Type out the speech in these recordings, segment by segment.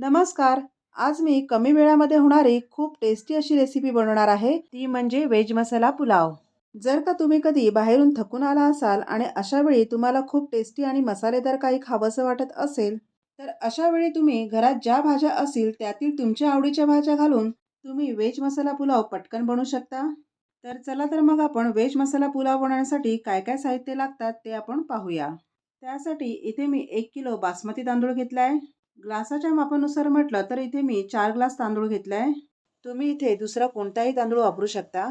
नमस्कार. आज मी कमी वेळामध्ये होणारी खूप टेस्टी अशी रेसिपी बनवणार आहे. ती म्हणजे व्हेज मसाला पुलाव. जर का तुम्ही कधी बाहेरून थकून आला असाल आणि अशा वेळी तुम्हाला खूप टेस्टी आणि मसालेदार काही खावंसं वाटत असेल तर अशा वेळी तुम्ही घरात ज्या भाज्या असतील त्यातील तुमच्या आवडीच्या भाज्या घालून तुम्ही व्हेज मसाला पुलाव पटकन बनवू शकता. तर चला तर मग आपण व्हेज मसाला पुलाव बनवण्यासाठी काय काय साहित्य लागतात ते आपण पाहूया. त्यासाठी इथे मी एक किलो बासमती तांदूळ घेतला आहे ग्लासाच्या मापानुसार म्हटलं तर इथे मी चार ग्लास तांदूळ घेतला आहे तुम्ही इथे दुसरा कोणताही तांदूळ वापरू शकता.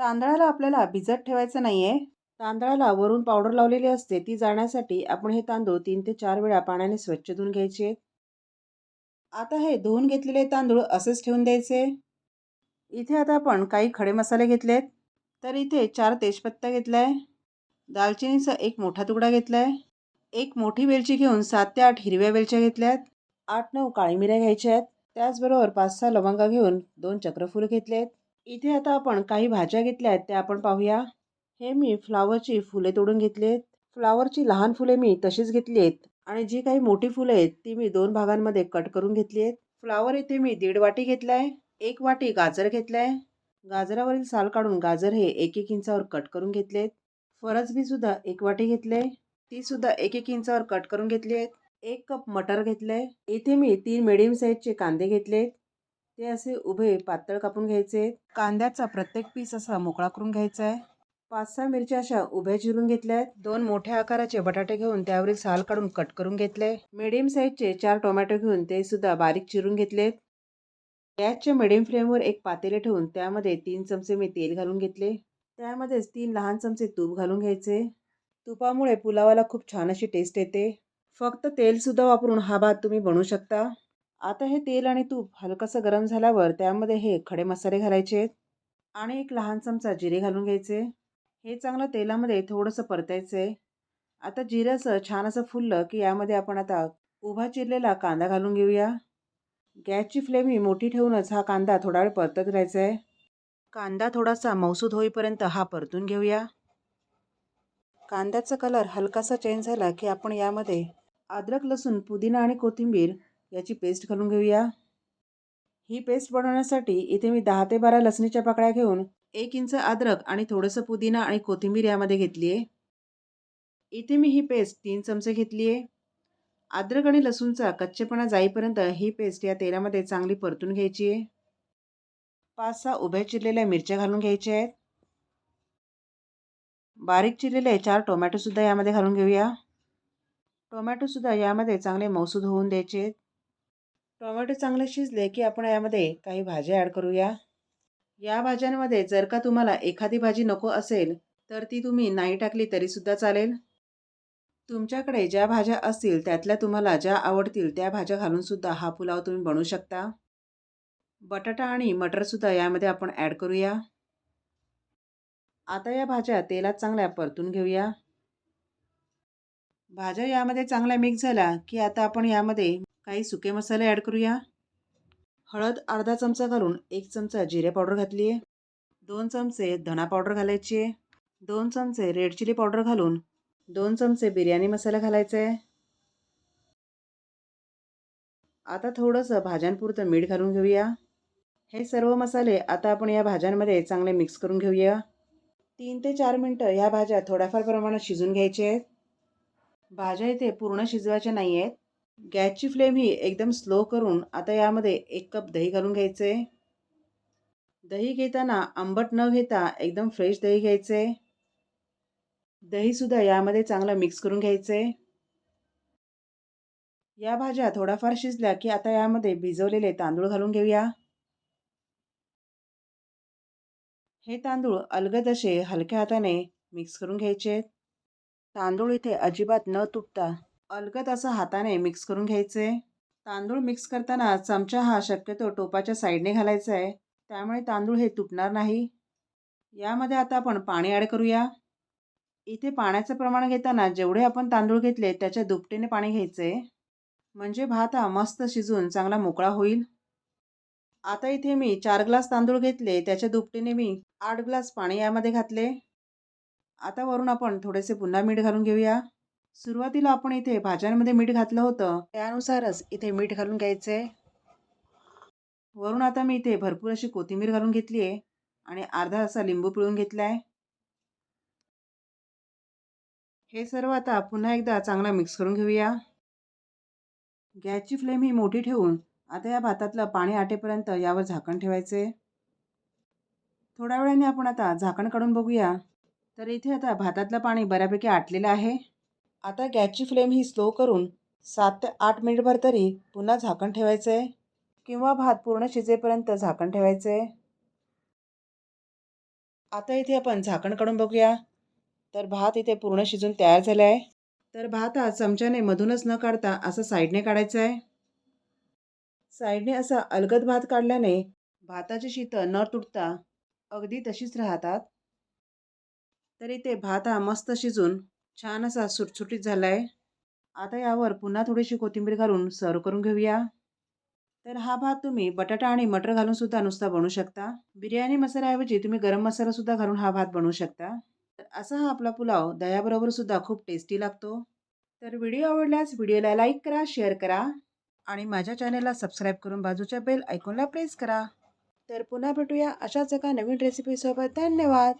तांदळाला आपल्याला भिजत ठेवायचं नाही आहे तांदळाला वरून पावडर लावलेली असते. ती जाण्यासाठी आपण हे तांदूळ तीन ते चार वेळा पाण्याने स्वच्छ धुवून घ्यायचे. आता हे धुवून घेतलेले तांदूळ असेच ठेवून द्यायचे. इथे आता आपण काही खडे मसाले घेतलेत. तर इथे चार तेजपत्ता घेतला आहे दालचिनीचा एक मोठा तुकडा घेतला आहे एक मोठी वेलची घेऊन सात ते आठ हिरव्या वेलच्या घेतल्यात आठ नऊ काळी मिऱ्या घ्यायच्या आहेत त्याचबरोबर पाच सहा लवंगा घेऊन दोन चक्रफूल आहेत इथे आता आपण काही भाज्या घेतल्या आहेत त्या आपण पाहूया. हे मी फ्लावरची फुले तोडून घेतली आहेत फ्लावरची लहान फुले मी तशीच घेतली आहेत आणि जी काही मोठी फुलं आहेत ती मी दोन भागांमध्ये कट करून घेतली आहेत फ्लावर इथे मी दीड वाटी घेतला आहे एक वाटी गाजर घेतला आहे गाजरावरील साल काढून गाजर हे एक एक इंचावर कट करून घेतलेत. फरसबीसुद्धा एक वाटी घेतले ती सुद्धा एक एक इंचावर कट करून घेतली आहेत. एक कप मटर घेतले इथे मी तीन मिडियम साईजचे कांदे घेतले ते असे उभे पातळ कापून घ्यायचे कांद्याचा प्रत्येक पीस असा मोकळा करून घ्यायचा आहे. पाच सहा मिरच्या अशा उभ्या चिरून घेतल्या आहेत. दोन मोठ्या आकाराचे बटाटे घेऊन त्यावरील साल काढून कट करून घेतले मिडियम साईजचे चार टोमॅटो घेऊन ते सुद्धा बारीक चिरून घेतलेत गॅसच्या मिडियम फ्लेमवर एक पातेले ठेवून त्यामध्ये तीन चमचे मी तेल घालून घेतले. त्यामध्येच तीन लहान चमचे तूप घालून घ्यायचे. तुपामुळे पुलावाला खूप छान अशी टेस्ट येते. फक्त तेलसुद्धा वापरून हा भात तुम्ही बनवू शकता. आता हे तेल आणि तूप हलकंसं गरम झाल्यावर त्यामध्ये हे खडे मसाले घालायचे आणि एक लहान चमचा जिरे घालून घ्यायचे. हे चांगलं तेलामध्ये थोडंसं परतायचं. आहे आता जिरं छान असं फुललं की यामध्ये आपण आता उभा चिरलेला कांदा घालून घेऊया. गॅसची फ्लेम ही मोठी ठेवूनच हा कांदा थोडा वेळ परतत राहायचा आहे. कांदा थोडासा मौसूद होईपर्यंत हा परतून घेऊया. कांद्याचा कलर हलकासा चेंज झाला की आपण यामध्ये अद्रक लसूण पुदिना आणि कोथिंबीर याची पेस्ट घालून घेऊया. ही पेस्ट बनवण्यासाठी इथे मी दहा ते बारा लसणीच्या पाकळ्या घेऊन एक इंच अद्रक आणि थोडंसं पुदिना आणि कोथिंबीर यामध्ये घेतली आहे. इथे मी ही पेस्ट तीन चमचे घेतली आहे. अद्रक आणि लसूणचा कच्चेपणा जाईपर्यंत ही पेस्ट या तेलामध्ये चांगली परतून घ्यायची आहे. पाच सहा उभ्या चिरलेल्या मिरच्या घालून घ्यायच्या आहेत. बारीक चिरलेले चार टोमॅटोसुद्धा यामध्ये घालून घेऊया. टोमॅटोसुद्धा यामध्ये चांगले मौसूद होऊन द्यायचे. टोमॅटो चांगले शिजले की आपण यामध्ये काही भाज्या ॲड करूया. या भाज्यांमध्ये जर का तुम्हाला एखादी भाजी नको असेल तर ती तुम्ही नाही टाकली तरीसुद्धा चालेल. तुमच्याकडे ज्या भाज्या असतील त्यातल्या तुम्हाला ज्या आवडतील त्या भाज्या घालूनसुद्धा हा पुलाव तुम्ही बनवू शकता. बटाटा आणि मटरसुद्धा यामध्ये आपण ॲड करूया. आता या भाज्या तेलात चांगल्या परतून घेऊया. भाज्या यामध्ये चांगल्या मिक्स झाल्या की आता आपण यामध्ये काही सुके मसाले ॲड करूया. हळद अर्धा चमचा घालून एक चमचा जिरे पावडर घातली आहे दोन चमचे धना पावडर घालायची आहे दोन चमचे रेड चिली पावडर घालून दोन चमचे बिर्याणी मसाला घालायचा आहे आता थोडंसं भाज्यांपुरतं मीठ घालून घेऊया. हे सर्व मसाले आता आपण या भाज्यांमध्ये चांगले मिक्स करून घेऊया. तीन ते चार मिनटं ह्या भाज्या थोड्याफार प्रमाणात शिजून घ्यायच्या आहेत. भाज्या इथे पूर्ण शिजवायच्या नाही आहेत. गॅसची फ्लेम ही एकदम स्लो करून आता यामध्ये एक कप दही घालून घ्यायचं. आहे दही घेताना आंबट न घेता एकदम फ्रेश दही घ्यायचं. दहीसुद्धा यामध्ये चांगलं मिक्स करून घ्यायचं. या भाज्या थोड्याफार शिजल्या की आता यामध्ये भिजवलेले तांदूळ घालून घेऊया. हे तांदूळ अलगद असे हलक्या हाताने मिक्स करून घ्यायचे. तांदूळ इथे अजिबात न तुटता अलगद असं हाताने मिक्स करून घ्यायचे. तांदूळ मिक्स करताना चमचा हा शक्यतो टोपाच्या साईडने घालायचा आहे. त्यामुळे तांदूळ हे तुटणार नाही. यामध्ये आता आपण पाणी ॲड करूया. इथे पाण्याचं प्रमाण घेताना जेवढे आपण तांदूळ घेतले त्याच्या दुपटीने पाणी घ्यायचं. आहे म्हणजे भात हा मस्त शिजून चांगला मोकळा होईल. आता इथे मी चार ग्लास तांदूळ घेतले त्याच्या दुपटीने मी आठ ग्लास पाणी यामध्ये घातले. आता वरून आपण थोडेसे पुन्हा मीठ घालून घेऊया. सुरुवातीला आपण इथे भाज्यांमध्ये मीठ घातलं होतं त्यानुसारच इथे मीठ घालून घ्यायचं. आहे वरून आता मी इथे भरपूर अशी कोथिंबीर घालून घेतली आहे आणि अर्धा असा लिंबू पिळून घेतला आहे हे सर्व आता पुन्हा एकदा चांगला मिक्स करून घेऊया. गॅसची फ्लेम ही मोठी ठेवून आता या भातातलं पाणी आटेपर्यंत यावर झाकण ठेवायचे. थोड्या वेळाने आपण आता झाकण काढून बघूया. तर इथे आता भातातलं पाणी बऱ्यापैकी आटलेलं आहे. आता गॅसची फ्लेम ही स्लो करून सात ते आठ मिनिटभर तरी पुन्हा झाकण ठेवायचं आहे किंवा भात पूर्ण शिजेपर्यंत झाकण ठेवायचं. आहे आता इथे आपण झाकण काढून बघूया. तर भात इथे पूर्ण शिजून तयार झाला आहे तर भात हा चमच्याने मधूनच न काढता असं साईडने काढायचं आहे साईडने असा अलगद भात काढल्याने भाताची शीतं न तुटता अगदी तशीच राहतात. तरी ते भात हा मस्त शिजून छान असा सुटसुटीत झाला आहे आता यावर पुन्हा थोडीशी कोथिंबीर घालून सर्व करून घेऊया. तर हा भात तुम्ही बटाटा आणि मटर घालून सुद्धा नुसता बनवू शकता. बिर्याणी मसाल्याऐवजी तुम्ही गरम मसाला सुद्धा घालून हा भात बनवू शकता. तर असा हा आपला पुलाव दह्याबरोबर सुद्धा खूप टेस्टी लागतो. तर व्हिडिओ आवडल्यास व्हिडिओला लाईक करा शेअर करा. आणि माझ्या चॅनलला सबस्क्राईब करून बाजूच्या बेल ऐकूनला प्रेस करा. तर पुन्हा भेटूया अशाच एका नवीन रेसिपीसोबत धन्यवाद.